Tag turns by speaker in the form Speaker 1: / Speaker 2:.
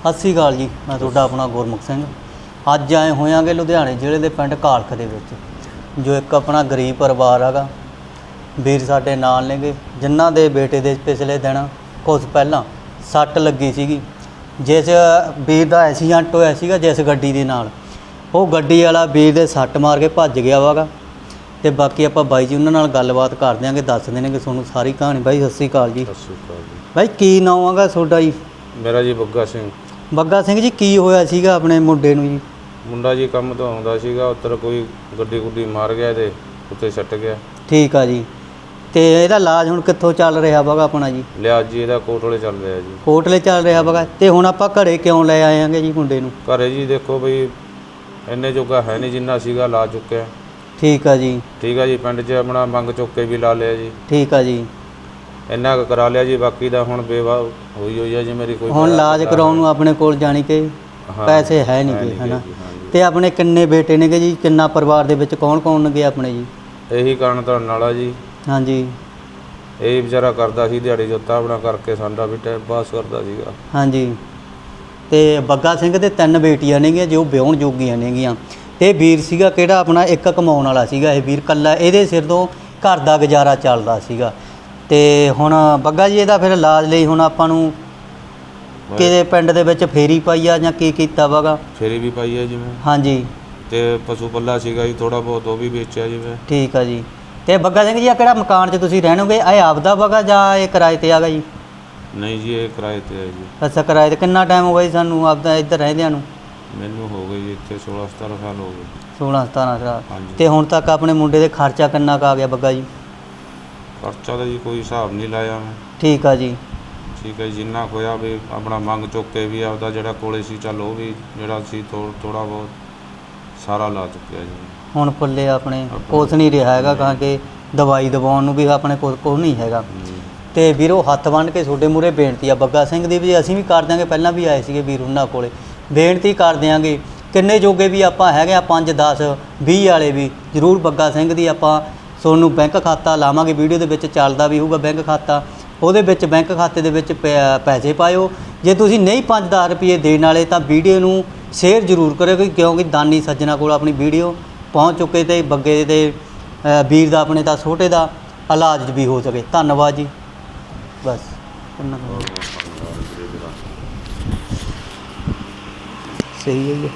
Speaker 1: ਸਤਿ ਸ਼੍ਰੀ ਅਕਾਲ ਜੀ ਮੈਂ ਤੁਹਾਡਾ ਆਪਣਾ ਗੁਰਮੁਖ ਸਿੰਘ। ਅੱਜ ਆਏ ਹੋਇਆਂਗੇ ਲੁਧਿਆਣੇ ਜ਼ਿਲ੍ਹੇ ਦੇ ਪਿੰਡ ਕਾਲਖ ਦੇ ਵਿੱਚ ਜੋ ਇੱਕ ਆਪਣਾ ਗਰੀਬ ਪਰਿਵਾਰ ਹੈਗਾ। ਵੀਰ ਸਾਡੇ ਨਾਲ ਨੇਗੇ ਜਿਨ੍ਹਾਂ ਦੇ ਬੇਟੇ ਦੇ ਪਿਛਲੇ ਦਿਨ ਕੁਝ ਪਹਿਲਾਂ ਸੱਟ ਲੱਗੀ ਸੀਗੀ। ਜਿਸ ਵੀਰ ਦਾ ਐਕਸੀਡੈਂਟ ਹੋਇਆ ਸੀਗਾ ਜਿਸ ਗੱਡੀ ਦੇ ਨਾਲ। ਉਹ ਗੱਡੀ ਵਾਲਾ ਵੀਰ ਦੇ ਸੱਟ ਮਾਰ ਕੇ ਭੱਜ ਗਿਆ ਵਾਗਾ। ਤੇ ਬਾਕੀ ਆਪਾਂ ਬਾਈ ਜੀ ਉਹਨਾਂ ਨਾਲ ਗੱਲਬਾਤ ਕਰ ਦਿਆਂਗੇ ਦੱਸ ਦੇਣਗੇ ਤੁਹਾਨੂੰ ਸਾਰੀ ਕਹਾਣੀ। ਬਾਈ ਸਤਿ ਸ਼੍ਰੀ ਅਕਾਲ ਜੀ।
Speaker 2: ਸਤਿ ਸ਼੍ਰੀ ਅਕਾਲ ਜੀ।
Speaker 1: ਬਾਈ ਕੀ ਨਾਮ ਹੈਗਾ ਤੁਹਾਡਾ ਜੀ?
Speaker 2: ਮੇਰਾ ਜੀ ਬੱਗਾ ਸਿੰਘ।
Speaker 1: ਬੱਗਾ ਸਿੰਘ ਜੀ ਕੀ ਹੋਇਆ ਸੀਗਾ ਆਪਣੇ ਮੁੰਡੇ ਨੂੰ ਜੀ?
Speaker 2: ਮੁੰਡਾ ਜੀ ਕੰਮ ਤੋਂ ਆਉਂਦਾ ਸੀਗਾ ਉੱਧਰ ਕੋਈ ਗੱਡੀ ਗੁੱਡੀ ਮਾਰ ਗਿਆ ਤੇ ਉੱਤੇ ਸੱਟ ਗਿਆ।
Speaker 1: ਠੀਕ ਆ ਜੀ। ਤੇ ਇਹਦਾ ਇਲਾਜ ਹੁਣ ਕਿੱਥੋਂ ਚੱਲ ਰਿਹਾ ਵਗਾ ਆਪਣਾ ਜੀ?
Speaker 2: ਲਿਆ ਜੀ ਇਹਦਾ ਕੋਟ ਵਾਲੇ ਚੱਲ ਰਿਹਾ ਜੀ।
Speaker 1: ਕੋਟਲੇ ਚੱਲ ਰਿਹਾ ਵਗਾ ਤੇ ਹੁਣ ਆਪਾਂ ਘਰੇ ਕਿਉਂ ਲੈ ਆਏ ਆਂਗੇ ਜੀ ਮੁੰਡੇ ਨੂੰ?
Speaker 2: ਘਰੇ ਜੀ ਦੇਖੋ ਬਈ ਇੰਨੇ ਜੋਗਾ ਹੈ ਨਹੀਂ ਜਿੰਨਾ ਸੀਗਾ ਲਾ ਚੁੱਕਿਆ।
Speaker 1: ਠੀਕ ਆ ਜੀ।
Speaker 2: ਠੀਕ ਆ ਜੀ ਪਿੰਡ 'ਚ ਆਪਣਾ ਮੰਗ ਚੁੱਕ ਕੇ ਵੀ ਲਾ ਲਿਆ ਜੀ।
Speaker 1: ਠੀਕ ਆ ਜੀ।
Speaker 2: ਇੰਨਾ ਕੁ ਕਰਾ ਲਿਆ ਜੀ ਬਾਕੀ ਦਾ ਹੁਣ ਬੇਵਾ ਹੋਈ ਹੋਈ ਆ ਜੀ ਮੇਰੀ ਕੋਈ
Speaker 1: ਹੁਣ ਇਲਾਜ ਕਰਾਉਣ ਨੂੰ ਆਪਣੇ ਕੋਲ ਜਾਣੀ ਕਿ
Speaker 2: ਹਾਂ,
Speaker 1: ਪੈਸੇ ਹੈ ਨਹੀਂ ਗੇ ਹਨਾ?
Speaker 2: ਜੀ, ਹਾਂ ਜੀ।
Speaker 1: ਤੇ ਆਪਣੇ ਕਿੰਨੇ ਬੇਟੇ ਨੇਗੇ ਜੀ? ਕਿੰਨਾ ਪਰਿਵਾਰ ਦੇ ਵਿੱਚ ਕੌਣ ਕੌਣ ਨੇਗੇ ਆਪਣੇ ਜੀ?
Speaker 2: ਇਹੀ ਕਾਰਨ ਤਾਂ ਨਾਲਾ ਜੀ।
Speaker 1: ਹਾਂਜੀ।
Speaker 2: ਇਹ ਵਿਚਾਰਾ ਕਰਦਾ ਸੀ ਦਿਹਾੜੀ ਜੋਤਾ ਆਪਣਾ ਕਰਕੇ ਸਾਡਾ ਵੀ ਟਾਈਮ ਪਾਸ ਕਰਦਾ ਸੀਗਾ।
Speaker 1: ਹਾਂਜੀ। ਤੇ ਬੱਗਾ ਸਿੰਘ ਦੇ ਤਿੰਨ ਬੇਟੀਆਂ ਨੇਗੀਆਂ ਜੋ ਵਿਆਹਣ ਜੋਗੀਆਂ ਨੇਗੀਆਂ ਤੇ ਵੀਰ ਸੀਗਾ ਕਿਹੜਾ ਆਪਣਾ ਇੱਕ ਕਮਾਉਣ ਵਾਲਾ ਸੀਗਾ ਇਹ ਵੀਰ ਕੱਲਾ ਇਹਦੇ ਸਿਰ ਤੋਂ ਘਰ ਦਾ ਗੁਜ਼ਾਰਾ ਚੱਲਦਾ ਸੀਗਾ। ਤੇ ਹੁਣ ਬੱਗਾ ਜੀ ਇਹਦਾ ਫਿਰ ਇਲਾਜ ਲਈ ਹੁਣ ਆਪਾਂ ਨੂੰ ਕਿਹਦੇ ਪਿੰਡ ਦੇ ਵਿੱਚ ਫੇਰੀ ਪਾਈ ਆ ਜਾਂ ਕੀ ਕੀਤਾ ਵਗਾ
Speaker 2: ਫੇਰੀ ਵੀ ਪਾਈ ਹੈ ਜਿਵੇਂ।
Speaker 1: ਹਾਂਜੀ।
Speaker 2: ਤੇ ਪਸ਼ੂ ਪੱਲਾ ਸੀਗਾ ਜੀ ਥੋੜਾ ਬਹੁਤ ਉਹ ਵੀ ਵੇਚਿਆ ਜਿਵੇਂ।
Speaker 1: ਠੀਕ ਆ ਜੀ। ਤੇ ਬੱਗਾ ਸਿੰਘ ਜੀ ਆ ਕਿਹੜਾ ਮਕਾਨ 'ਚ ਤੁਸੀਂ ਰਹਿਣੋਗੇ? ਇਹ ਆਪਦਾ ਵਗਾ ਜਾਂ ਇਹ ਕਿਰਾਏ ਤੇ ਆਗਾ ਜੀ?
Speaker 2: ਨਹੀਂ ਜੀ ਇਹ ਕਿਰਾਏ ਤੇ ਹੈ ਜੀ।
Speaker 1: ਅੱਛਾ ਕਿਰਾਏ ਤੇ ਕਿੰਨਾ ਟਾਈਮ ਹੋ ਗਿਆ ਜੀ ਸਾਨੂੰ ਆਪਦਾ ਇੱਧਰ ਰਹਿੰਦਿਆਂ ਨੂੰ?
Speaker 2: ਮੈਨੂੰ ਹੋ ਗਈ ਇੱਥੇ 16 17 ਸਾਲ ਹੋ ਗਏ।
Speaker 1: 16 17 ਸਾਲ।
Speaker 2: ਹਾਂਜੀ।
Speaker 1: ਤੇ ਹੁਣ ਤੱਕ ਆਪਣੇ ਮੁੰਡੇ ਦੇ ਖਰਚਾ ਕਿੰਨਾ ਕੁ ਆ ਗਿਆ ਬੱਗਾ ਜੀ?
Speaker 2: ਖਰਚਾ ਦਾ ਜੀ ਕੋਈ ਹਿਸਾਬ ਨਹੀਂ ਲਾਇਆ ਮੈਂ।
Speaker 1: ਠੀਕ ਆ ਜੀ।
Speaker 2: ਠੀਕ ਹੈ ਜੀ, ਜਿੰਨਾ ਹੋਇਆ ਵੀ ਆਪਣਾ ਮੰਗ ਚੁੱਕ ਕੇ ਵੀ ਆਪਦਾ ਜਿਹੜਾ ਕੋਲੇ ਸੀ ਚੱਲ ਉਹ ਵੀ ਜਿਹੜਾ ਸੀ ਥੋੜਾ ਬਹੁਤ ਸਾਰਾ ਲਾ ਚੁੱਕਿਆ ਜੀ।
Speaker 1: ਹੁਣ ਪੱਲੇ ਆਪਣੇ
Speaker 2: ਆਪਣਾ-
Speaker 1: ਕੁਛ ਨਹੀਂ ਰਿਹਾ ਹੈਗਾ ਕਾਂ ਕਿ ਦਵਾਈ ਦਵਾਉਣ ਨੂੰ ਵੀ ਆਪਣੇ ਕੋਲ ਕੁਛ ਨਹੀਂ ਹੈਗਾ।
Speaker 2: ਹਮ,
Speaker 1: ਤੇ ਵੀਰੋ ਹੱਥ ਬੰਨ੍ਹ ਕੇ ਤੁਹਾਡੇ ਮੂਰੇ ਬੇਨਤੀ ਆ ਬੱਗਾ ਸਿੰਘ ਦੀ ਵੀ ਅਸੀਂ ਵੀ ਕਰ ਦਿਆਂਗੇ ਪਹਿਲਾਂ ਵੀ ਆਏ ਸੀਗੇ ਵੀਰ ਉਹਨਾਂ ਕੋਲੇ। ਬੇਨਤੀ ਕਰ ਦਿਆਂਗੇ ਕਿੰਨੇ ਜੋਗੇ ਵੀ ਆਪਾਂ ਹੈਗੇ ਆ 5 10 20 ਵਾਲੇ ਵੀ ਜ਼ਰੂਰ ਬੱਗਾ ਸਿੰਘ ਦੀ ਆਪਾਂ ਤੁਹਾਨੂੰ ਬੈਂਕ ਖਾਤਾ ਲਾਵਾਂਗੇ ਵੀਡੀਓ ਦੇ ਵਿੱਚ ਚੱਲਦਾ ਵੀ ਹੋਊਗਾ ਬੈਂਕ ਖਾਤਾ। ਉਹਦੇ ਵਿੱਚ ਬੈਂਕ ਖਾਤੇ ਦੇ ਵਿੱਚ ਪੈ- ਪੈਸੇ ਪਾਇਓ। ਜੇ ਤੁਸੀਂ ਨਹੀਂ 5-10 ਰੁਪਏ ਦੇਣ ਵਾਲੇ ਤਾਂ ਵੀਡੀਓ ਨੂੰ ਸ਼ੇਅਰ ਜ਼ਰੂਰ ਕਰਿਓ ਕਿ- ਕਿਉਂਕਿ ਦਾਨੀ ਸੱਜਣਾ ਕੋਲ ਆਪਣੀ ਵੀਡੀਓ ਪਹੁੰਚ ਚੁੱਕੇ ਤੇ ਬੱਗੇ ਦੇ ਅ, ਵੀਰ ਦਾ ਆਪਣੇ ਤਾਂ ਛੋਟੇ ਦਾ ਇਲਾਜ ਵੀ ਹੋ ਸਕੇ। ਧੰਨਵਾਦ ਜੀ। ਬਸ ਇੰਨਾ ਕੁ। ਸਹੀ ਹੈ ਜੀ।